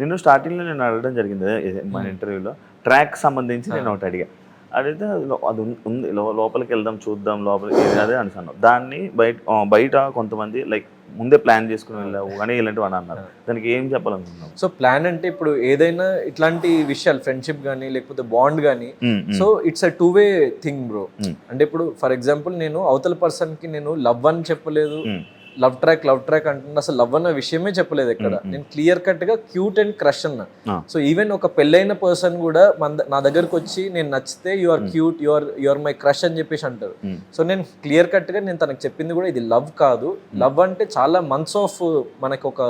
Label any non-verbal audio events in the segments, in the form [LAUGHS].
నేను స్టార్టింగ్లో నేను అడగడం జరిగింది మన ఇంటర్వ్యూలో ట్రాక్ సంబంధించి నేను ఒకటి అడిగా. అడిగితే అది ఉంది లోపలికి వెళ్దాం చూద్దాం లోపలికి అదే అనుకున్నాను దాన్ని బయట బయట కొంతమంది లైక్ ముందే ప్లాన్ చేసుకుని వెళ్ళావు ఇలాంటివి అని అన్నారు. దానికి ఏం చెప్పాలనుకున్నావు? సో ప్లాన్ అంటే ఇప్పుడు ఏదైనా ఇట్లాంటి విషయాలు ఫ్రెండ్షిప్ కానీ లేకపోతే బాండ్ కానీ so it's a two way thing bro. అంటే ఇప్పుడు ఫర్ ఎగ్జాంపుల్ నేను అవతల పర్సన్కి నేను లవ్ అని చెప్పలేదు. లవ్ ట్రాక్ లవ్ ట్రాక్ అంటున్నా అసలు లవ్ అన్న విషయమే చెప్పలేదు ఎక్కడ. నేను క్లియర్ కట్గా క్యూట్ అండ్ క్రష్ అన్న. సో ఈవెన్ ఒక పెళ్ళైన పర్సన్ కూడా మన నా దగ్గరకు వచ్చి నేను నచ్చితే you are cute you are you are my crush అని చెప్పేసి అంటారు. సో నేను క్లియర్ కట్గా నేను తనకు చెప్పింది కూడా ఇది లవ్ కాదు. లవ్ అంటే చాలా మంత్స్ ఆఫ్ మనకు ఒక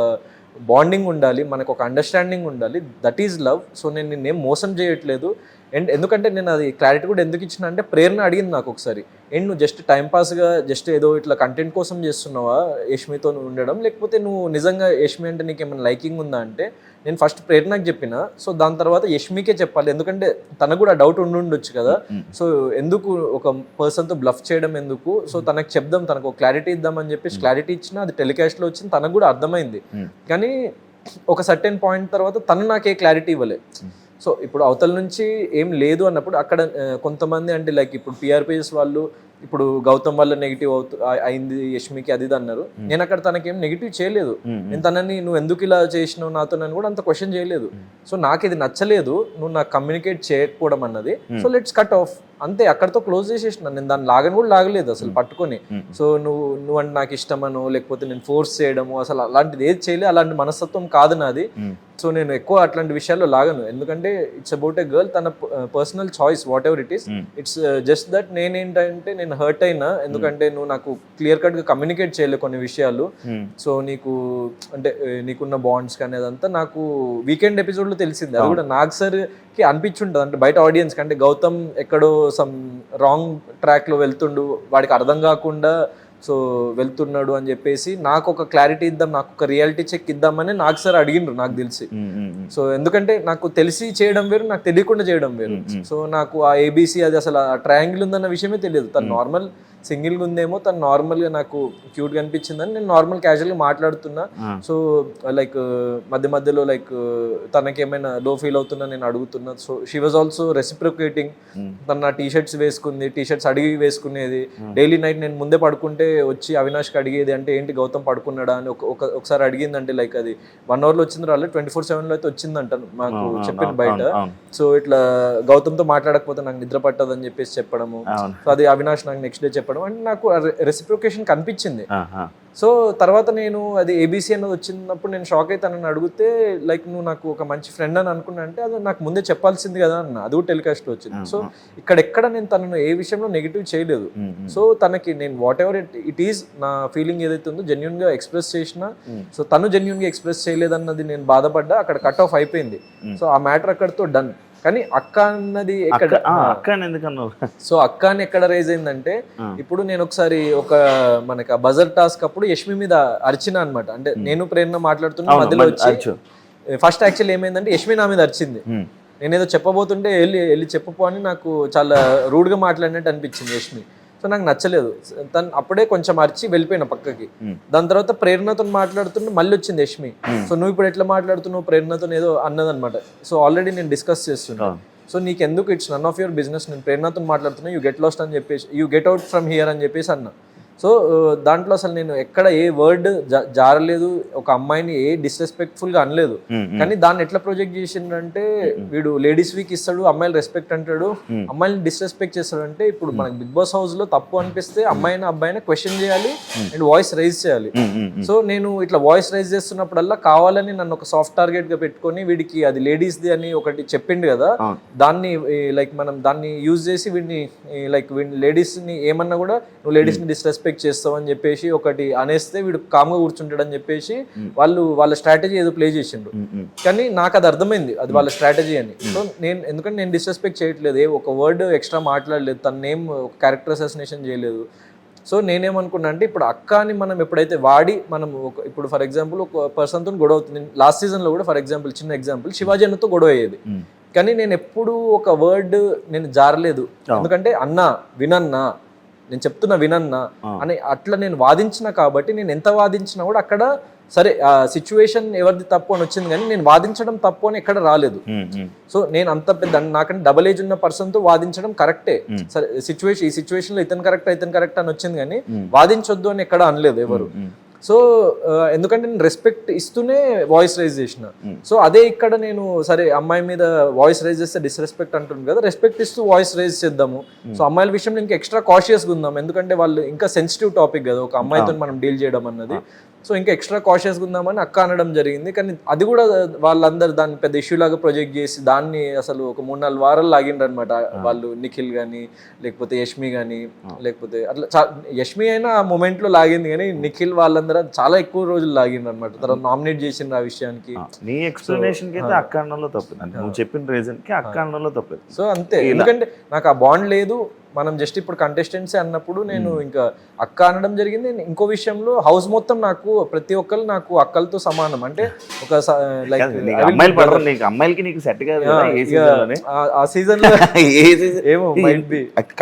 బాండింగ్ ఉండాలి మనకు ఒక అండర్స్టాండింగ్ ఉండాలి. దట్ ఈజ్ లవ్ సో నేను నిన్నేం మోసం చేయట్లేదు. అండ్ ఎందుకంటే నేను అది క్లారిటీ కూడా ఎందుకు ఇచ్చిన అంటే ప్రేరణ అడిగింది నాకు ఒకసారి. అండ్ నువ్వు జస్ట్ టైంపాస్గా జస్ట్ ఏదో ఇట్లా కంటెంట్ కోసం చేస్తున్నావా యష్మితో ఉండడం? లేకపోతే నువ్వు నిజంగా యష్మి అంటే నీకు ఏమైనా లైకింగ్ ఉందా అంటే నేను ఫస్ట్ ప్రేరణకు చెప్పిన. సో దాని తర్వాత యష్మికే చెప్పాలి. ఎందుకంటే తనకు కూడా డౌట్ ఉండి ఉండొచ్చు కదా. సో ఎందుకు ఒక పర్సన్తో బ్లఫ్ చేయడం ఎందుకు? సో తనకు చెప్దాం తనకు క్లారిటీ ఇద్దామని చెప్పేసి క్లారిటీ ఇచ్చినా అది టెలికాస్ట్లో వచ్చింది తనకు కూడా అర్థమైంది. కానీ ఒక సర్టెన్ పాయింట్ తర్వాత తను నాకే క్లారిటీ ఇవ్వలే. సో ఇప్పుడు అవతల నుంచి ఏం లేదు అన్నప్పుడు అక్కడ కొంతమంది అంటే లైక్ ఇప్పుడు పిఆర్పిఎస్ వాళ్ళు ఇప్పుడు గౌతమ్ వల్ల నెగిటివ్ అవుతు ఆ- అయింది యష్మికి అది అన్నారు. నేను అక్కడ తనకేం నెగిటివ్ చేయలేదు. నేను తనని నువ్వు ఎందుకు ఇలా చేసినావు నాతో నన్ను కూడా అంత క్వశ్చన్ చేయలేదు. సో నాకు ఇది నచ్చలేదు. నువ్వు నాకు కమ్యూనికేట్ చేయకపోవడం అన్నది. సో లెట్స్ కట్ ఆఫ్ అంతే అక్కడతో క్లోజ్ చేసేసిన. నేను దాన్ని లాగని కూడా లాగలేదు అసలు పట్టుకొని. సో నువ్వు నువ్వు అంటే నాకు ఇష్టమనో లేకపోతే నేను ఫోర్స్ చేయడము అసలు అలాంటిది ఏది చేయలే. అలాంటి మనస్తత్వం కాదు నాది. సో నేను ఎక్కువ అట్లాంటి విషయాల్లో లాగను. ఎందుకంటే ఇట్స్ అబౌట్ ఎ గర్ల్ తన personal choice whatever it is. It's just that నేనేంటంటే నేను హర్ట్ అయినా ఎందుకంటే నువ్వు నాకు క్లియర్ కట్గా కమ్యూనికేట్ చేయలే కొన్ని విషయాలు. ఉమ్, సో నీకు అంటే నీకున్న బాండ్స్ కానీ అదంతా నాకు వీకెండ్ ఎపిసోడ్లో తెలిసింది. అది కూడా నాగ్ సార్కి అనిపించుంటుంది అంటే బయట ఆడియన్స్ అంటే గౌతమ్ ఎక్కడో సమ్ రాంగ్ ట్రాక్లో వెళ్తుండు. వాడికి అర్థం కాకుండా సో వెళ్తున్నాడు అని చెప్పేసి నాకు ఒక క్లారిటీ ఇద్దాం నాకు ఒక రియాలిటీ చెక్ ఇద్దామని నాగ్ సార్ అడిగిండ్రు నాకు తెలిసి. సో ఎందుకంటే నాకు తెలిసి చేయడం వేరు నాకు తెలియకుండా చేయడం వేరు. సో నాకు ఆ ఏబీసీ అది అసలు ఆ ట్రయాంగిల్ ఉందన్న విషయమే తెలియదు. తను నార్మల్ సింగిల్గా ఉందేమో తను నార్మల్గా నాకు క్యూట్గా అనిపించిందని నేను నార్మల్ క్యాజువల్గా మాట్లాడుతున్నా. సో లైక్ మధ్య మధ్యలో లైక్ తనకి ఏమైనా లో ఫీల్ అవుతున్నా నేను అడుగుతున్నా. So she was also reciprocating. తన నా టీ షర్ట్స్ వేసుకుంది టీ షర్ట్స్ అడిగి వేసుకునేది. డైలీ నైట్ నేను ముందే పడుకుంటే వచ్చి అవినాష్కి అడిగేది అంటే ఏంటి గౌతమ్ పడుకున్నాడా? అని ఒక ఒక- ఒకసారి అడిగిందంటే లైక్ అది వన్ అవర్లో వచ్చింది రాలేదు ట్వంటీ ఫోర్ సెవెన్లో అయితే వచ్చిందంట మాకు చెప్పింది బయట. సో ఇట్లా గౌతమ్తో మాట్లాడకపోతే నాకు నిద్ర పట్టదని చెప్పేసి చెప్పడము. సో అది అవినాష్ నాకు నెక్స్ట్ డే చెప్పడం. అంటే నాకు రెసిప్రికేషన్ కనిపించింది. సో తర్వాత నేను అది ఏబీసీ అన్నది వచ్చినప్పుడు నేను షాక్ అయితే నన్ను అడిగితే లైక్ నువ్వు నాకు ఒక మంచి ఫ్రెండ్ అని అనుకున్నా అంటే అది నాకు ముందే చెప్పాల్సింది కదా అన్న అది కూడా టెలికాస్ట్లో వచ్చింది సో ఇక్కడెక్కడ నేను తనను ఏ విషయంలో నెగిటివ్ చేయలేదు. సో తనకి నేను whatever it it is నా ఫీలింగ్ ఏదైతే ఉందో జెన్యున్గా ఎక్స్ప్రెస్ చేసిన. సో తను జెన్యున్గా ఎక్స్ప్రెస్ చేయలేదన్నది నేను బాధపడ్డా అక్కడ కట్ ఆఫ్ అయిపోయింది. సో ఆ మ్యాటర్ అక్కడతో డన్ కానీ అక్క అన్నది ఎక్కడ? అక్క ఆ, ఎందుకన్నావు? సో అక్క అని ఎక్కడ రైజ్ అయిందంటే ఆ. ఇప్పుడు నేను ఒకసారి ఒక మనకి బజర్ టాస్క్ అప్పుడు యష్మి మీద అరిచిన అన్నమాట. అంటే నేను ప్రేరణ మాట్లాడుతున్నా మధ్యలో మధ్య- వచ్చి. ఫస్ట్ యాక్చువల్ ఏమైందంటే యష్మి నా మీద అరిచింది. నేనేదో చెప్పబోతుంటే వెళ్ళి వెళ్ళి చెప్పపో అని నాకు చాలా రూడ్గా మాట్లాడినట్టు అనిపించింది యష్మి. సో నాకు నచ్చలేదు. తను అప్పుడే కొంచెం అరిచి వెళ్ళిపోయిన పక్కకి. దాని తర్వాత ప్రేరణతో మాట్లాడుతుంటే మళ్ళీ వచ్చింది యష్మి. సో నువ్వు ఇప్పుడు ఎట్లా మాట్లాడుతున్నావు? ప్రేరణతో ఏదో అన్నదన్నమాట సో ఆల్రెడీ నేను డిస్కస్ చేస్తున్నా. అవును. సో నీకు ఎందుకు it's none of your business. నేను ప్రేరణతో మాట్లాడుతున్నా. యూ గెట్ లాస్ట్ అని చెప్పేసి you get out from here అని చెప్పేసి అన్నా. సో దాంట్లో అసలు నేను ఎక్కడ ఏ వర్డ్ జారలేదు. ఒక అమ్మాయిని ఏ disrespectful గా అనలేదు. కానీ దాన్ని ఎట్లా ప్రొజెక్ట్ చేసిండంటే వీడు లేడీస్ వీక్ ఇస్తాడు అమ్మాయిలు రెస్పెక్ట్ అంటాడు. అమ్మాయిని డిస్రెస్పెక్ట్ చేస్తాడంటే ఇప్పుడు మనకి బిగ్ బాస్ హౌస్లో తప్పు అనిపిస్తే అమ్మాయిని అబ్బాయిని క్వశ్చన్ చేయాలి అండ్ వాయిస్ రైజ్ చేయాలి. సో నేను ఇట్లా వాయిస్ రైజ్ చేస్తున్నప్పుడల్లా కావాలని నన్ను ఒక సాఫ్ట్ టార్గెట్గా పెట్టుకొని వీడికి అది లేడీస్ది అని ఒకటి చెప్పిండు కదా. దాన్ని లైక్ మనం దాన్ని యూజ్ చేసి వీడిని లైక్ వీడిని లేడీస్ని ఏమన్నా కూడా నువ్వు లేడీస్ని డిస్రెస్పెక్ట్ చేస్తావు అని చెప్పేసి ఒకటి అనేస్తే వీడు కామ్గా కూర్చుంటాడు అని చెప్పేసి వాళ్ళు వాళ్ళ స్ట్రాటజీ ఏదో ప్లే చేసిండ్రు. కానీ నాకు అది అర్థమైంది అది వాళ్ళ స్ట్రాటజీ అని. సో నేను ఎందుకంటే నేను డిస్రెస్పెక్ట్ చేయట్లేదు ఏ ఒక వర్డ్ ఎక్స్ట్రా మాట్లాడలేదు తన నేమ్ ఒక క్యారెక్టర్ అసోసినేషన్ చేయలేదు. సో నేనేమనుకున్నా అంటే ఇప్పుడు అక్క అని మనం ఎప్పుడైతే వాడి మనం ఒక ఇప్పుడు ఫర్ ఎగ్జాంపుల్ ఒక పర్సన్తో గొడవ అవుతుంది. లాస్ట్ సీజన్లో కూడా ఫర్ ఎగ్జాంపుల్ చిన్న ఎగ్జాంపుల్ శివాజీ అన్నతో గొడవ అయ్యేది. కానీ నేను ఎప్పుడు ఒక వర్డ్ నేను జారలేదు. ఎందుకంటే అన్నా వినన్నా నేను చెప్తున్నా వినన్నా. అని అట్లా నేను వాదించిన కాబట్టి నేను ఎంత వాదించినా కూడా అక్కడ సరే ఆ సిచ్యువేషన్ ఎవరిది తప్పు అని వచ్చింది కానీ నేను వాదించడం తప్పు అని ఎక్కడ రాలేదు సో నేను అంత పెద్ద నాకంటే డబల్ ఏజ్ ఉన్న పర్సన్తో వాదించడం కరెక్టే. సరే సిచ్యువేషన్ ఈ సిచ్యువేషన్లో ఇతను కరెక్ట్ ఇతను కరెక్ట్ అని వచ్చింది కానీ. వాదించొద్దు అని ఎక్కడ అనలేదు ఎవరు సో ఎందుకంటే నేను రెస్పెక్ట్ ఇస్తూనే వాయిస్ రైజ్ చేసిన. Hmm. సో అదే ఇక్కడ నేను సరే అమ్మాయి మీద వాయిస్ రైజ్ చేస్తే డిస్రెస్పెక్ట్ అంటుంది కదా రెస్పెక్ట్ ఇస్తూ వాయిస్ రైజ్ చేద్దాము. సో అమ్మాయిల విషయంలో ఇంకా ఎక్స్ట్రా కాషియస్గా ఉందాం ఎందుకంటే వాళ్ళు ఇంకా సెన్సిటివ్ టాపిక్ కదా ఒక అమ్మాయితో మనం డీల్ చేయడం అన్నది. సో ఇంకా ఎక్స్ట్రా కాషియస్గా ఉందామని అక్క అనడం జరిగింది. కానీ అది కూడా వాళ్ళందరూ దాన్ని పెద్ద ఇష్యూ లాగా ప్రొజెక్ట్ చేసి దాన్ని అసలు ఒక మూడు నాలుగు వారాలు లాగిండ్రు అనమాట వాళ్ళు నిఖిల్ కానీ లేకపోతే యష్మి కానీ లేకపోతే అట్లా యష్మి అయినా ఆ moment లో లాగింది కానీ నిఖిల్ వాళ్ళందరూ చాలా ఎక్కువ రోజులు లాగిండ్రు అనమాట తర్వాత నామినేట్ చేసిండ్రు ఆ విషయానికి. నీ ఎక్స్ప్లెనేషన్ అయితే అక్క అంటే నువ్వు చెప్పిన రీజన్కి అక్క అనడంలో తప్పలేదు సో అంతే. ఎందుకంటే నాకు ఆ బాండ్ లేదు. మనం జస్ట్ ఇప్పుడు కంటెస్టెంట్స్ అన్నప్పుడు నేను ఇంకా అక్క అనడం జరిగింది. ఇంకో విషయంలో హౌస్ మొత్తం నాకు ప్రతి ఒక్కరు నాకు అక్కలతో సమానం. అంటే ఒక లైక్ నీకు అమ్మాయిలకి సెట్ కాదు. ఆ సీజన్లో [LAUGHS] ఏమో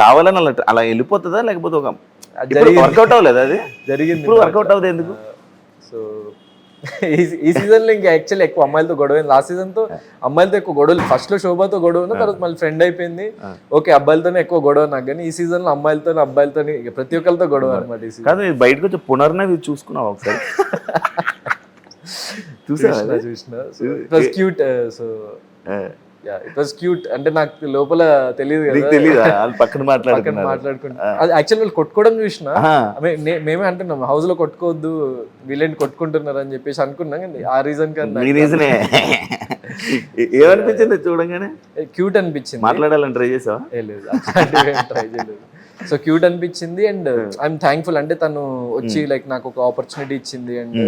కావాలని అలా అలా వెళ్ళిపోతుందా లేకపోతే ఒక. వర్కౌట్ అవ్వలేదు అది? జరిగింది వర్కౌట్ అవ్వదు ఎందుకు? సో ఈ సీజన్లో ఇంకా యాక్చువల్లీ ఎక్కువ అమ్మాయిలతో గొడవ లాస్ట్ సీజన్తో అమ్మాయిలతో ఎక్కువ గొడవలు ఫస్ట్లో శోభతో గొడవ ఉన్న తర్వాత మళ్ళీ ఫ్రెండ్ అయిపోయింది. ఓకే అబ్బాయిలతోనే ఎక్కువ గొడవ నాకు కానీ ఈ సీజన్లో అమ్మాయిలతో అబ్బాయిలతో ప్రతి ఒక్కరితో గొడవ అనమాట. కాదు బయటకు వచ్చి పునర్నవి చూసుకున్నావు ఒకసారి? చూసావా చూసిన? Cute so it was cute అంటే నాకు లోపల తెలియదు కదా. తెలియదా వాళ్ళు పక్కన పక్కన మాట్లాడుతున్నారు మాట్లాడుకుంటా అది యాక్చువల్ వాళ్ళు కొట్టుకోవడం చూసిన? మేమే అంటున్నాం హౌస్లో కొట్టుకోవద్దు వీళ్ళని కొట్టుకుంటున్నారు అని చెప్పేసి అనుకున్నాం కానీ ఆ రీజన్ కన్నా నీ రీజనే ఏమనిపించింది చూడంగానే? క్యూట్ అనిపించింది. మాట్లాడాలని ట్రై చేసావా? లేదు ట్రై చేయలేదు. సో క్యూట్ అనిపించింది అండ్ ఐఎమ్ థ్యాంక్ఫుల్. అంటే తను వచ్చి లైక్ నాకు ఒక ఆపర్చునిటీ ఇచ్చింది and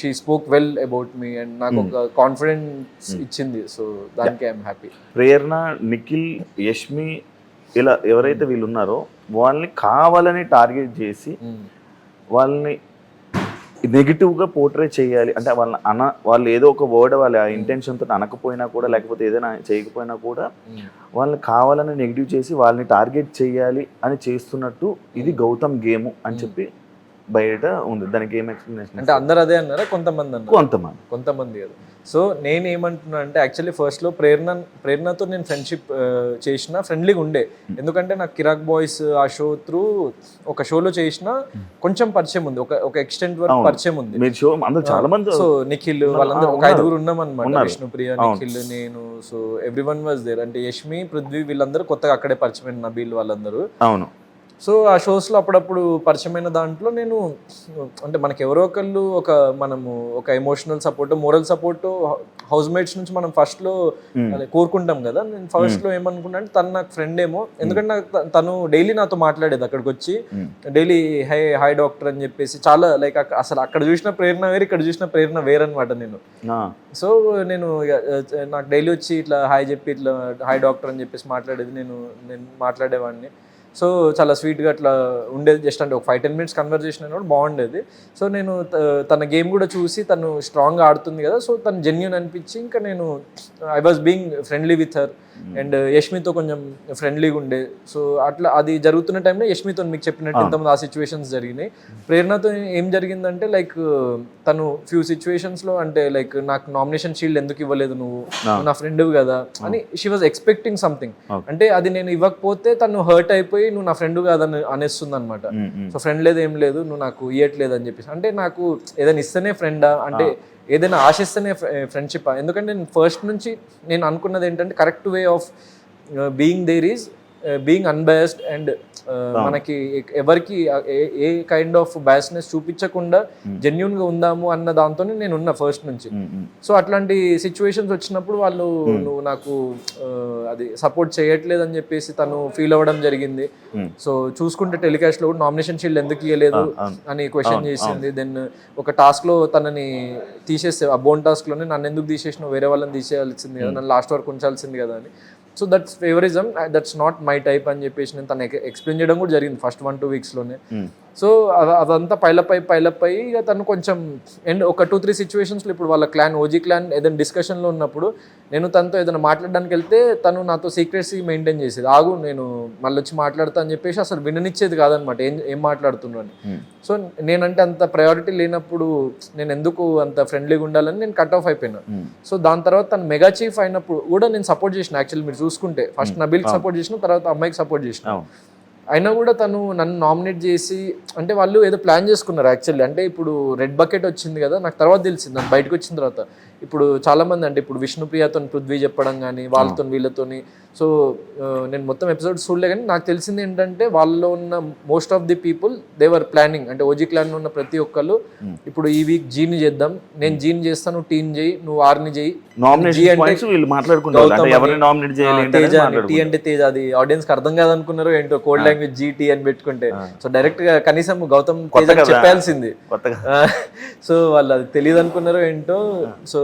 she spoke well about me and నాకు ఒక కాన్ఫిడెన్స్ ఇచ్చింది. సో దానికి ఐఎమ్ హ్యాపీ. ప్రేరణ నిఖిల్ యష్మి ఇలా ఎవరైతే వీళ్ళు ఉన్నారో వాళ్ళని కావాలని టార్గెట్ చేసి వాళ్ళని నెగిటివ్గా పోర్ట్రే చేయాలి. అంటే వాళ్ళని అన వాళ్ళు ఏదో ఒక వర్డ్ వాళ్ళ ఇంటెన్షన్తో అనకపోయినా కూడా లేకపోతే ఏదైనా చేయకపోయినా కూడా వాళ్ళని కావాలని నెగిటివ్ చేసి వాళ్ళని టార్గెట్ చేయాలి అని చేస్తున్నట్టు ఇది గౌతమ్ గేమ్ అని చెప్పి బయట ఉంది. దానికి ఏం ఎక్స్ప్లెనేషన్ అంటే అందరు అదే అన్నారా? కొంతమంది కొంతమంది. కొంతమంది సో నేను ఏమంటున్నా అంటే యాక్చువల్లీ ఫస్ట్లో ప్రేరణ ప్రేరణతో నేను ఫ్రెండ్షిప్ చేసిన ఫ్రెండ్లీగా ఉండే. ఎందుకంటే నాకు కిరాక్ బాయ్స్ ఆ షో త్రూ ఒక షోలో చేసిన కొంచెం పరిచయం ఉంది. ఒక ఒక ఎక్స్టెంట్ వరకు. పరిచయం ఉంది. షో చాలా మంది సో నిఖిల్ వాళ్ళందరూ ఒక. ఐదుగురు ఉన్నాం అనమాట. విష్ణుప్రియ. నిఖిల్ నేను so everyone was there అంటే యష్మి పృథ్వీ వీళ్ళందరూ కొత్తగా అక్కడే పరిచయమైన నబీల్ వాళ్ళందరూ. అవును. సో ఆ షోస్లో అప్పుడప్పుడు పరిచయమైన దాంట్లో నేను అంటే మనకి ఎవరో ఒకళ్ళు ఒక మనము ఒక emotional support moral support housemates నుంచి మనం ఫస్ట్లో కోరుకుంటాం కదా. నేను ఫస్ట్లో ఏమనుకున్నా అంటే తను నాకు ఫ్రెండ్ ఏమో. ఎందుకంటే నాకు తను డైలీ నాతో మాట్లాడేది అక్కడికి వచ్చి. డైలీ హై హాయ్ డాక్టర్ అని చెప్పేసి చాలా లైక్ అసలు అక్కడ చూసిన ప్రేరణ వేరు ఇక్కడ చూసిన ప్రేరణ వేరనమాట నేను. సో నేను నాకు డైలీ వచ్చి ఇట్లా హాయ్ చెప్పి ఇట్లా హాయ్ డాక్టర్ అని చెప్పేసి మాట్లాడేది నేను నేను మాట్లాడేవాడిని. సో చాలా స్వీట్గా అట్లా ఉండేది. జస్ట్ అంటే ఒక ఫైవ్ టెన్ మినిట్స్ కన్వర్జేషన్ అయినా కూడా బాగుండేది. సో నేను త- తన గేమ్ కూడా చూసి తను స్ట్రాంగ్గా ఆడుతుంది కదా. సో తను జెన్యున్ అనిపించి ఇంకా నేను I was being friendly with her and యష్మితో కొంచెం ఫ్రెండ్లీగా ఉండే. సో అట్లా అది జరుగుతున్న టైంలో యష్మితో మీకు చెప్పినట్టు ఇంతమంది ఆ సిచ్యువేషన్స్ జరిగినాయి. ప్రేరణతో ఏం జరిగిందంటే లైక్ తను ఫ్యూ సిచ్యువేషన్స్లో అంటే లైక్ నాకు నామినేషన్ షీల్డ్ ఎందుకు ఇవ్వలేదు నువ్వు? నువ్వు నా ఫ్రెండ్ కదా? అని షీ వాజ్ ఎక్స్పెక్టింగ్ సంథింగ్. అంటే అది నేను ఇవ్వకపోతే తను హర్ట్ అయిపోయి నువ్వు నా ఫ్రెండ్ కాదని అనేస్తుంది అనమాట. సో ఫ్రెండ్ లేదు ఏం లేదు నువ్వు నాకు ఇవ్వట్లేదు అని చెప్పేసి. అంటే నాకు ఏదైనా ఇస్తేనే ఫ్రెండా అంటే ఏదైనా ఆశిస్తేనే ఫ్రెండ్షిప్ ఎందుకంటే నేను ఫస్ట్ నుంచి నేను అనుకున్నది ఏంటంటే correct way of being there is being unbiased and మనకి ఎవరికి a- a kind of biasness చూపించకుండా జెన్యున్గా ఉందాము అన్న దాంతోనే నేను ఉన్నా ఫస్ట్ నుంచి. సో అట్లాంటి సిచ్యువేషన్స్ వచ్చినప్పుడు వాళ్ళు నువ్వు నాకు అది సపోర్ట్ చేయట్లేదు అని చెప్పేసి తను ఫీల్ అవ్వడం జరిగింది. సో చూసుకుంటే టెలికాస్ట్లో నామినేషన్ షీల్డ్ ఎందుకు ఇవ్వలేదు. అని క్వశ్చన్ చేసింది. దెన్ ఒక టాస్క్లో తనని తీసేస్తే ఆ బోన్ టాస్క్లోనే నన్ను ఎందుకు తీసేసినావు? వేరే వాళ్ళని తీసేయాల్సింది కదా నన్ను లాస్ట్ వరకు ఉంచాల్సింది కదా అని. So that's favouritism that's not my type అని చెప్పేసి నేను తను ఎక్స్ప్లెయిన్ చేయడం కూడా జరిగింది ఫస్ట్ వన్ టూ వీక్స్లోనే Hmm. సో అద- అదంతా పైలప్ అయి పైలప్ అయ్యి ఇక తను కొంచెం అండ్ ఒక టూ త్రీ సిచ్యువేషన్స్లో ఇప్పుడు వాళ్ళ క్లాన్ ఓజీ క్లాన్ ఏదైనా డిస్కషన్లో ఉన్నప్పుడు నేను తనతో ఏదైనా మాట్లాడడానికి వెళ్తే తను నాతో సీక్రెట్సీ మెయింటైన్ చేసేది ఆగు నేను మళ్ళీ వచ్చి మాట్లాడతా అని చెప్పేసి అసలు విననిచ్చేది కాదనమాట ఏం ఏం మాట్లాడుతున్నాను అని Hmm. సో నేనంటే అంత ప్రయారిటీ లేనప్పుడు నేను ఎందుకు అంత ఫ్రెండ్లీగా ఉండాలని నేను కట్ ఆఫ్ అయిపోయినా Hmm. సో దాని తర్వాత తను మెగా చీఫ్ అయినప్పుడు కూడా నేను సపోర్ట్ చేసిన యాక్చువల్లీ మీరు చూసుకుంటే ఫస్ట్ నబీల్కి సపోర్ట్ చేసిన తర్వాత అమ్మాయికి సపోర్ట్ చేసిన. అయినా కూడా తను నన్ను నామినేట్ చేసి అంటే వాళ్ళు ఏదో ప్లాన్ చేసుకున్నారు యాక్చువల్లీ అంటే ఇప్పుడు రెడ్ బకెట్ వచ్చింది కదా నాకు తర్వాత తెలిసింది. నాకు బయటకు వచ్చిన తర్వాత. ఇప్పుడు చాలా మంది అంటే ఇప్పుడు విష్ణుప్రియతో పృథ్వీ చెప్పడం కానీ వాళ్ళతో వీళ్ళతోని సో నేను మొత్తం ఎపిసోడ్స్ చూడలే కానీ నాకు తెలిసింది ఏంటంటే వాళ్ళలో ఉన్న most of the people their planning అంటే ఓజీ క్లాన్ ఉన్న ప్రతి ఒక్కళ్ళు ఇప్పుడు ఈ వీక్ జీని చేద్దాం. నేను జీని చేస్తాను టీన్ చేయి నువ్వు ఆర్ని చేయి. టీ. అంటే తేజ అది ఆడియన్స్కి అర్థం కాదనుకున్నారు ఏంటో కోడ్ లాంగ్వేజ్ జీటీ అని పెట్టుకుంటే. సో డైరెక్ట్గా కనీసం గౌతమ్ తేజ. చెప్పాల్సింది. సో వాళ్ళు అది తెలియదు అనుకున్నారో ఏంటో సో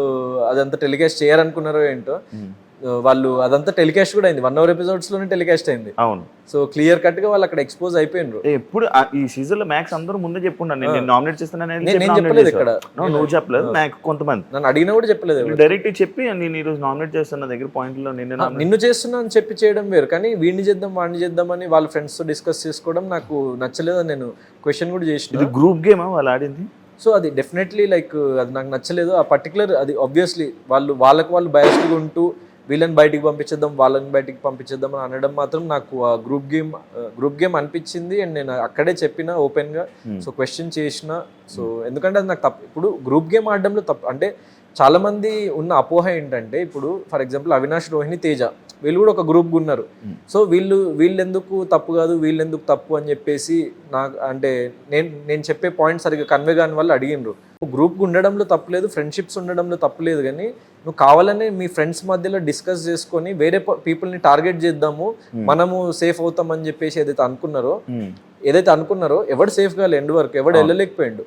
అదంతా టెలికాస్ట్ చేయాలనుకున్నారో ఏంటో. So, వాళ్ళు అదంతా టెలికాస్ట్ కూడా అయింది. వన్ అవర్ ఎపిసోడ్స్లోనే టెలికాస్ట్ అయింది. అవును. సో క్లియర్ కట్గా వాళ్ళు అక్కడ ఎక్స్పోజ్ అయిపోయినారు. ఎప్పుడు ఈ సీజన్లో మ్యాక్స్ అందరూ ముందే చెప్పున్నాను నేను నామినేట్ చేస్తానని నేను- చెప్పలేదు. ఇక్కడ. నువ్వు చెప్పలేదు. మ్యాక్ కొంతమంది. నన్ను అడిగినా కూడా చెప్పలేదు. డైరెక్ట్ చెప్పి నేను ఈ రోజు నామినేట్ చేస్తున్న దగ్గర పాయింట్లో నేను ఆ, నిన్ను చేస్తున్నా అని చెప్పి చేయడం వేరు. కానీ వీడిని చేద్దాం వాడిని చేద్దామని వాళ్ళ ఫ్రెండ్స్తో డిస్కస్ చేసుకోవడం నాకు నచ్చలేదు నేను క్వశ్చన్ కూడా చేసిన. ఇది గ్రూప్ గేమ్ వాళ్ళు ఆడింది? సో అది డెఫినెట్లీ లైక్ అది నాకు నచ్చలేదు. ఆ పర్టికులర్ అది ఆబ్వియస్లీ వాళ్ళు వాళ్ళకి వాళ్ళు బయాస్డ్గా ఉంటూ వీళ్ళని బయటికి పంపించేద్దాం వాళ్ళని బయటికి పంపించేద్దాం అని అనడం మాత్రం నాకు ఆ గ్రూప్ గేమ్ గ్రూప్ గేమ్ అనిపించింది అండ్ నేను అక్కడే చెప్పిన ఓపెన్గా సో క్వశ్చన్ చేసిన. సో ఎందుకంటే అది నాకు తప్పు. ఇప్పుడు గ్రూప్ గేమ్ ఆడడంలో తప్పు. అంటే చాలా మంది ఉన్న అపోహ ఏంటంటే ఇప్పుడు ఫర్ ఎగ్జాంపుల్ అవినాష్ రోహిణి తేజ వీళ్ళు కూడా ఒక గ్రూప్ ఉన్నారు. సో వీళ్ళు వీళ్ళు ఎందుకు తప్పు కాదు వీళ్ళు ఎందుకు తప్పు అని చెప్పేసి నాకు అంటే నేను నేను చెప్పే పాయింట్ సరిగ్గా కన్వే కాని వాళ్ళు అడిగినరు గ్రూప్ ఉండడంలో తప్పులేదు ఫ్రెండ్షిప్స్ ఉండడంలో తప్పులేదు కానీ నువ్వు కావాలని మీ ఫ్రెండ్స్ మధ్యలో డిస్కస్ చేసుకొని వేరే పీపుల్ని టార్గెట్ చేద్దాము మనము సేఫ్ అవుతాం అని చెప్పేసి ఏదైతే అనుకున్నారో ఏదైతే అనుకున్నారో ఎవడు సేఫ్ కాలే ఎండ్ వరకు ఎవడు వెళ్ళలేకపోయిండు.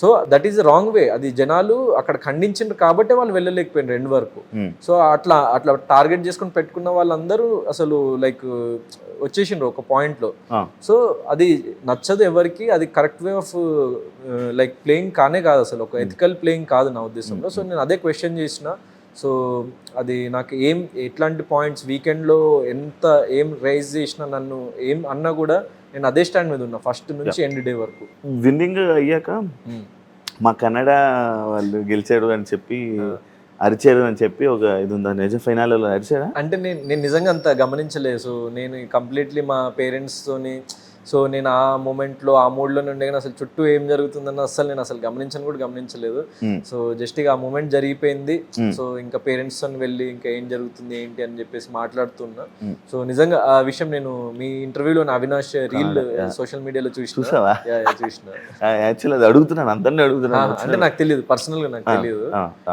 So that is wrong way. అది జనాలు అక్కడ ఖండించారు కాబట్టి వాళ్ళు వెళ్ళలేకపోయినారు ఎండ్ వరకు. Hmm. సో అట్లా అట్లా టార్గెట్ చేసుకొని పెట్టుకున్న వాళ్ళందరూ అసలు లైక్ వచ్చేసిండ్రు ఒక పాయింట్లో. సో అది నచ్చదు ఎవరికి అది correct way of like playing కానే కాదు అసలు. ఒక ఎథికల్ ప్లేయింగ్ కాదు నా ఉద్దేశంలో. సో నేను అదే క్వశ్చన్ చేసిన. సో అది నాకు ఏం ఎట్లాంటి పాయింట్స్ వీకెండ్లో ఎంత ఏం రైజ్ చేసినా నన్ను ఏం అన్నా కూడా నేను అదే స్టాండ్ మీద ఉన్నా ఫస్ట్ నుంచి ఎండ్ డే వరకు. విన్నింగ్ అయ్యాక Hmm. మా కన్నడ వాళ్ళు గెలిచారు అని చెప్పి అరిచారు అని చెప్పి ఒక ఇది ఉందా నిజ ఫైనల్లో అరిచారా? అంటే నేను నేను నిజంగా అంత గమనించలేదు. సో నేను కంప్లీట్లీ మా పేరెంట్స్తోని సో నేను ఆ మూమెంట్లో ఆ మూడ్లో ఉండే కానీ అసలు చుట్టూ ఏం జరుగుతుందన్న అసలు నేను అసలు గమనించను కూడా గమనించలేదు. సో జస్ట్ ఇక ఆ మూమెంట్ జరిగిపోయింది. సో ఇంకా పేరెంట్స్తో వెళ్ళి ఇంకా ఏం జరుగుతుంది ఏంటి అని చెప్పేసి మాట్లాడుతున్నా. సో నిజంగా ఆ విషయం నేను మీ ఇంటర్వ్యూలో అవినాష్ రీల్. సోషల్ మీడియాలో చూసిన. చూసిన. యాక్చువల్ అది అడుగుతున్నాను అందరినీ అడుగుతున్నాను అంటే నాకు తెలియదు పర్సనల్గా నాకు తెలియదు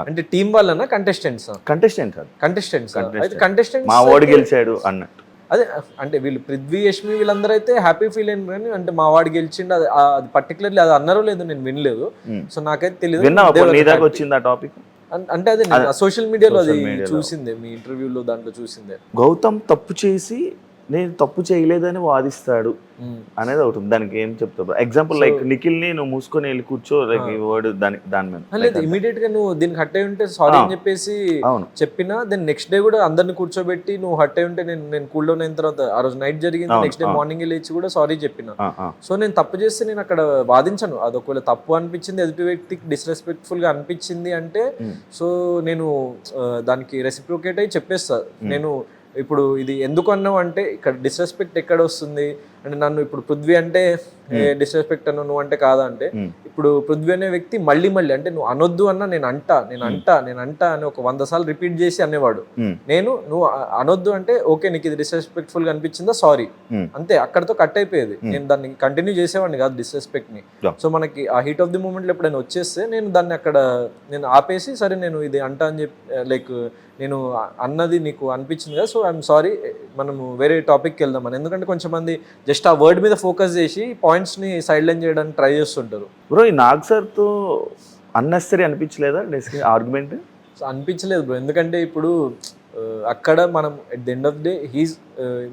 అంటే టీం వాళ్ళనా కంటెస్టెంట్స్ కంటెస్టెంట్స్ Contestant. కంటెస్టెంట్స్ మా వాడు గెలిచాడు అన్నట్టు. అదే అంటే వీళ్ళు పృథ్వీ యష్మి వీళ్ళందరూ అయితే హ్యాపీ ఫీల్ అయిన కానీ అంటే మా వాడు గెలిచిండు అది అది పర్టికులర్లీ అది అన్నారో లేదో నేను వినలేదు. సో నాకైతే తెలియదు. వచ్చింది ఆ టాపిక్ అంటే అదే సోషల్ మీడియాలో అది. చూసిందే మీ ఇంటర్వ్యూలో దాంట్లో చూసిందే గౌతమ్ తప్పు చేసి నేను తప్పు చేయలేదని వాదిస్తాడు అనేది ఒకటి. దానికి ఏం చెప్తావు ఎగ్జాంపుల్ లైక్ నిఖిల్ని నువ్వు మూసుకొని వెళ్ళి కూర్చో లైక్ ఈ వర్డ్ దాని దాని మీద. లేదు ఇమీడియట్గా నువ్వు దీనికి హట్ అయి ఉంటే సారీ అని చెప్పేసి చెప్పినా దెన్ నెక్స్ట్ డే కూడా అందరిని కూర్చోబెట్టి నువ్వు హట్ అయి ఉంటే నేను నేను కూల్ డౌన్ అయిన తర్వాత ఆ రోజు నైట్ జరిగింది నెక్స్ట్ డే. మార్నింగ్ లేచి కూడా సారీ చెప్పిన. సో నేను తప్పు చేస్తే నేను అక్కడ వాదించను. అది ఒకవేళ తప్పు అనిపించింది ఎదుటి వ్యక్తికి డిస్రెస్పెక్ట్ఫుల్గా అనిపించింది అంటే. సో నేను దానికి రెసిప్రోకేట్ అయి చెప్పేస్తా. నేను ఇప్పుడు ఇది ఎందుకు అన్నావు అంటే ఇక్కడ డిస్రెస్పెక్ట్ ఎక్కడ వస్తుంది? అంటే నన్ను ఇప్పుడు పృథ్వీ అంటే డిస్రెస్పెక్ట్ అన్నావు నువ్వు అంటే కాదా అంటే. ఇప్పుడు పృథ్వీ అనే వ్యక్తి మళ్ళీ మళ్ళీ అంటే నువ్వు అనొద్దు అన్న నేను అంటా నేను అంటా నేను అంటా అని ఒక వంద సార్లు రిపీట్ చేసి అనేవాడు. నేను నువ్వు అనొద్దు అంటే ఓకే నీకు ఇది డిస్రెస్పెక్ట్ఫుల్గా అనిపించిందా? సారీ. అంతే అక్కడతో కట్ అయిపోయేది. నేను దాన్ని కంటిన్యూ చేసేవాడిని కాదు డిస్రెస్పెక్ట్ని. సో మనకి ఆ హీట్ ఆఫ్ ది మూమెంట్లో ఎప్పుడైనా వచ్చేస్తే నేను దాన్ని అక్కడ నేను ఆపేసి సరే నేను ఇది అంటా అని చెప్పి లైక్ నేను అన్నది నీకు అనిపించింది కదా సో ఐఎమ్ సారీ మనము వేరే టాపిక్కి వెళ్దాం అని. ఎందుకంటే కొంచెం మంది జస్ట్ ఆ వర్డ్ మీద ఫోకస్ చేసి పాయింట్స్ని సైడ్ లైన్ చేయడానికి ట్రై చేస్తుంటారు. బ్రో ఈ నాగ్ సార్తో అన్నెసరీ అనిపించలేదా ఆర్గ్యుమెంట్? అనిపించలేదు బ్రో. ఎందుకంటే ఇప్పుడు అక్కడ మనం at the end of day he's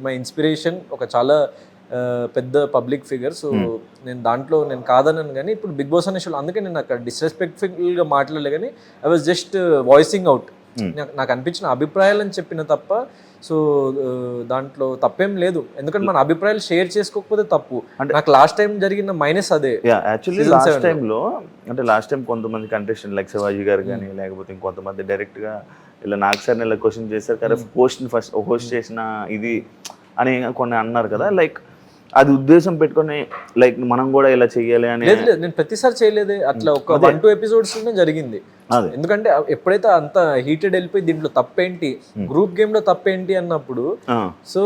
my inspiration ఒక చాలా పెద్ద పబ్లిక్ ఫిగర్ సో నేను దాంట్లో నేను కాదనను కానీ ఇప్పుడు బిగ్ బాస్ అనే షోలో అందుకే నేను అక్కడ డిస్రెస్పెక్ట్ఫుల్గా మాట్లాడలే కానీ I was just voicing out నాకు అనిపించిన అభిప్రాయాలని చెప్పిన తప్ప సో దాంట్లో తప్పేం లేదు. ఎందుకంటే మన అభిప్రాయాలు షేర్ చేసుకోకపోతే తప్పు. నాకు లాస్ట్ టైం జరిగిన మైనస్ అదే. Actually last. టైంలో అంటే లాస్ట్ టైం కొంతమంది కంటెస్టెంట్ లైక్ శివాజీ గారు కానీ లేకపోతే ఇంకొంతమంది డైరెక్ట్గా ఇలా నాకు సార్ ఇలా క్వశ్చన్ చేశారు కదా పోస్ట్ ఫస్ట్ హోస్ట్ చేసిన ఇది అని కొన్ని అన్నారు కదా లైక్ అది ఉద్దేశం పెట్టుకొని లైక్ మనం కూడా ఇలా చెయ్యాలి అని లేదు లేదు నేను ప్రతిసారి చేయలేదే. అట్లా ఒక వన్ టూ ఎపిసోడ్స్ జరిగింది. ఎందుకంటే ఎప్పుడైతే అంత హీటెడ్ వెళ్ళిపోయి దీంట్లో తప్పేంటి? గ్రూప్ గేమ్లో తప్పేంటి అన్నప్పుడు సో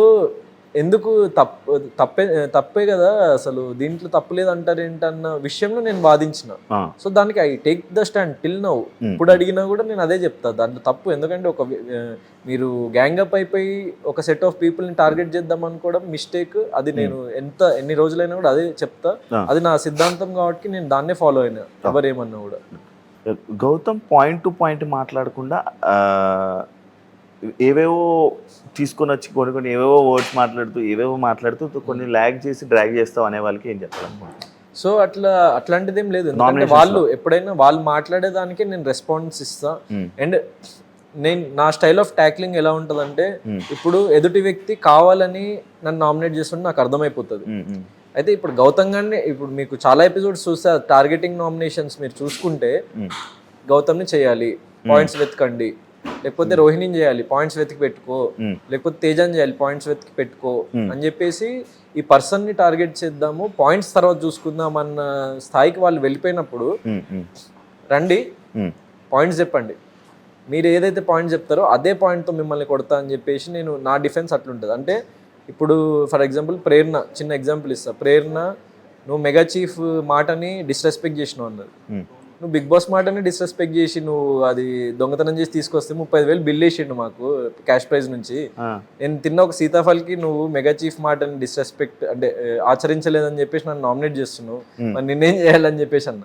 ఎందుకు తప్పు తప్పే తప్పే కదా అసలు? దీంట్లో తప్పులేదు అంటారేంటన్న విషయంలో నేను వాదించిన. సో దానికి I take the stand till now. ఇప్పుడు అడిగినా కూడా నేను అదే చెప్తా. దాంట్లో తప్పు. ఎందుకంటే ఒక మీరు గ్యాంగ్ అప్ అయిపోయి ఒక సెట్ ఆఫ్ పీపుల్ని టార్గెట్ చేద్దాం అనుకోవడం మిస్టేక్. అది నేను ఎంత ఎన్ని రోజులైనా కూడా అదే చెప్తా. అది నా సిద్ధాంతం కాబట్టి నేను దాన్నే ఫాలో అయినా. ఎవరేమన్నా కూడా. గౌతమ్ పాయింట్ టు పాయింట్ మాట్లాడకుండా ఏవేవో తీసుకొని వచ్చి కొన్ని కొన్ని ఏవేవో వర్డ్స్ మాట్లాడుతూ ఏవేవో మాట్లాడుతూ కొన్ని ల్యాగ్ చేసి డ్రాగ్ చేస్తావు అనే వాళ్ళకి ఏం చెప్పాలనుకుంటున్నాను సో అట్లా అట్లాంటిది ఏం లేదు. ఎందుకంటే వాళ్ళు ఎప్పుడైనా వాళ్ళు మాట్లాడేదానికి నేను రెస్పాన్స్ ఇస్తా. Hmm. అండ్ నేను నా స్టైల్ ఆఫ్ ట్యాక్లింగ్ ఎలా ఉంటుందంటే Hmm. ఇప్పుడు ఎదుటి వ్యక్తి కావాలని నన్ను నామినేట్ చేస్తుంటే నాకు అర్థమైపోతుంది. ఉమ్, అయితే ఇప్పుడు గౌతమ్ గారిని ఇప్పుడు మీకు చాలా ఎపిసోడ్స్ చూస్తే టార్గెటింగ్ నామినేషన్స్ మీరు చూసుకుంటే గౌతమ్ని చేయాలి. పాయింట్స్ వెతకండి. లేకపోతే రోహిణిని చేయాలి పాయింట్స్ వెతికి పెట్టుకో ఉమ్, లేకపోతే తేజాన్ని చేయాలి పాయింట్స్ వెతికి పెట్టుకో అని చెప్పేసి ఈ పర్సన్ని టార్గెట్ చేద్దాము పాయింట్స్ తర్వాత చూసుకుందాం అన్న స్థాయికి వాళ్ళు వెళ్ళిపోయినప్పుడు రండి పాయింట్స్ చెప్పండి. మీరు ఏదైతే పాయింట్ చెప్తారో అదే పాయింట్తో మిమ్మల్ని కొడతా అని చెప్పేసి నేను నా డిఫెన్స్ అట్లుంటుంది. అంటే ఇప్పుడు ఫర్ ఎగ్జాంపుల్ ప్రేరణ చిన్న ఎగ్జాంపుల్ ఇస్తా. ప్రేరణ నువ్వు మెగా చీఫ్ మాటని డిస్రెస్పెక్ట్ చేసినావు అన్నది. ఉమ్, నువ్వు బిగ్ బాస్ మాటని డిస్రెస్పెక్ట్ చేసి నువ్వు అది దొంగతనం చేసి తీసుకొస్తే ముప్పై ఐదు వేలు బిల్ వేసిండు మాకు క్యాష్ ప్రైజ్ నుంచి. నేను తిన్న ఒక సీతాఫల్కి నువ్వు మెగా చీఫ్ మాటని డిస్రెస్పెక్ట్ అంటే ఆచరించలేదని చెప్పేసి నన్ను నామినేట్ చేస్తున్నావు. మరి నిన్నేం చేయాలని చెప్పేసి అన్న.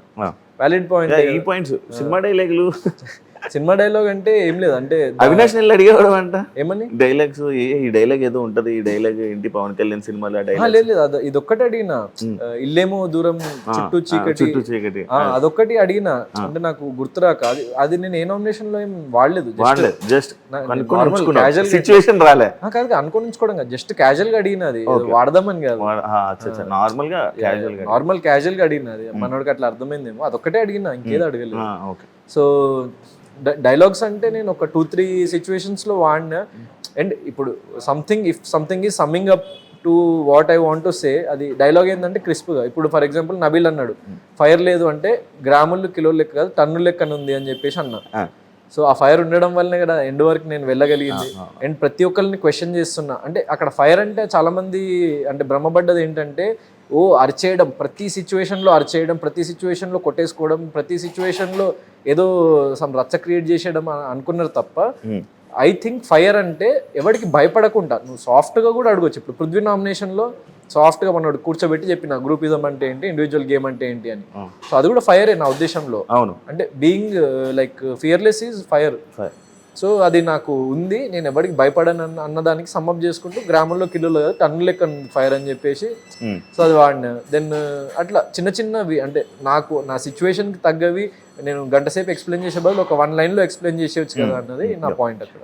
వ్యాలిడ్ పాయింట్ ఈ పాయింట్స్ సినిమా డైలాగులు [LAUGHS] సినిమా డైలాగ్ అంటే ఏం లేదు అంటే అవినాష్ నెల్లి అడిగేవాడు అంట? ఏమని? డైలాగ్స్ ఈ డైలాగ్ ఏదో ఉంటది ఈ డైలాగ్ ఏంటి పవన్ కళ్యాణ్ సినిమాలో డైలాగ్ లేదు లేదు అది ఇదొక్కటి అడిగిన. ఇల్లేమో దూరం చుట్టూ చీకటి. చుట్టూ చీకటి. అదొక్కటి అడిగిన. అంటే నాకు గుర్తురాక అది అది నేను ఏ నామినేషన్లో ఏం వాడలేదు జస్ట్ నా- అనుకుని normal ఉంచుకున్నావు casual గా- సిచ్యువేషన్ రాలే. కాదు అనుకొని ఉంచుకోవడం కాదు జస్ట్ క్యాజువల్గా అడిగిన అది. వాడదామని కాదు. నార్మల్గా క్యాజువల్గా నార్మల్ క్యాజువల్గా అడిగిన అది. మనోడికి అట్లా అర్థమైందేమో. అదొక్కటే అడిగిన ఇంకేదో అడగలేదు. ఓకే సో డైలాగ్స్ అంటే నేను ఒక టూ త్రీ సిచ్యువేషన్స్లో వాడినా. అండ్ ఇప్పుడు something if something is summing up to what I want to say అది డైలాగ్ ఏంటంటే క్రిస్ప్గా. ఇప్పుడు ఫర్ ఎగ్జాంపుల్ నబీల్ అన్నాడు ఫైర్ లేదు అంటే గ్రాములు కిలోలు లెక్క కాదు టన్ను లెక్కన ఉంది అని చెప్పేసి అన్నా. సో ఆ ఫైర్ ఉండడం వల్లనే కదా ఎండ్ వరకు నేను వెళ్ళగలిగింది. అండ్ ప్రతి ఒక్కరిని క్వశ్చన్ చేస్తున్నా. అంటే అక్కడ ఫైర్ అంటే చాలా మంది అంటే భ్రమపడ్డది ఏంటంటే ఓ అరిచేయడం ప్రతి సిచ్యువేషన్లో అరిచేయడం ప్రతి సిచ్యువేషన్లో కొట్టేసుకోవడం ప్రతి సిచ్యువేషన్లో ఏదో సమ్ రచ్చ క్రియేట్ చేసేయడం అని అనుకున్నారు తప్ప ఐ థింక్ ఫైర్ అంటే ఎవరికి భయపడకుండా నువ్వు సాఫ్ట్గా కూడా అడగొచ్చు. ఇప్పుడు పృథ్వీ నామినేషన్లో సాఫ్ట్గా మనోడు కూర్చోబెట్టి చెప్పిన గ్రూపిజం అంటే ఏంటి ఇండివిజువల్ గేమ్ అంటే ఏంటి అని. సో అది కూడా ఫైరే నా ఉద్దేశంలో. అవును. అంటే being like fearless is fire. Fire. So అది నాకు ఉంది. నేను ఎవరికి భయపడను అన్న అన్నదానికి సమ్మప్ చేసుకుంటూ గ్రామంలో కిలోలు కదా టన్ను లెక్క ఫైర్ అని చెప్పేసి. సో అది వాడిన. దెన్ అట్లా చిన్న చిన్నవి అంటే నాకు నా సిచ్యువేషన్కి తగ్గవి నేను గంట సేపు ఎక్స్ప్లెయిన్ చేసే బదులు ఒక వన్ లైన్లో ఎక్స్ప్లెయిన్ చేసేవచ్చు కదా అన్నది నా పాయింట్ అక్కడ.